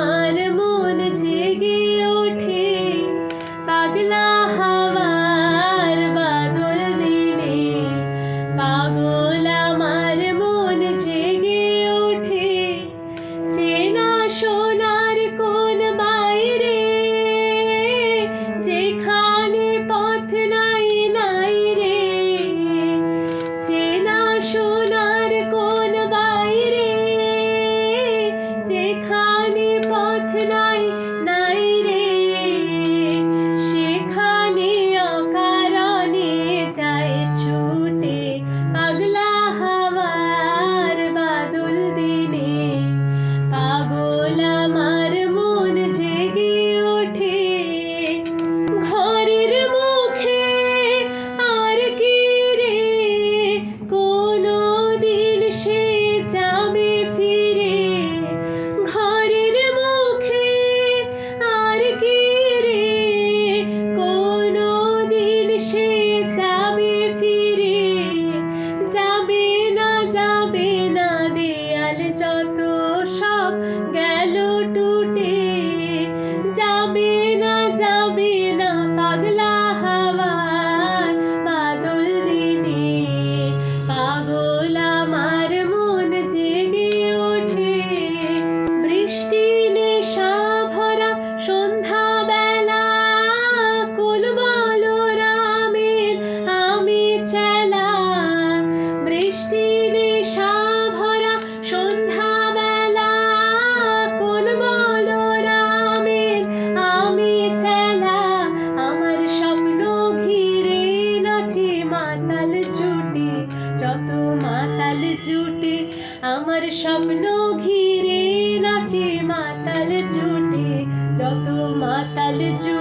मान मोन जेगे যত সব জ্ঞান মাতাল জুটে আমার স্বপ্ন ঘিরে নাচে মাতাল জুটে যত মাতাল জুটে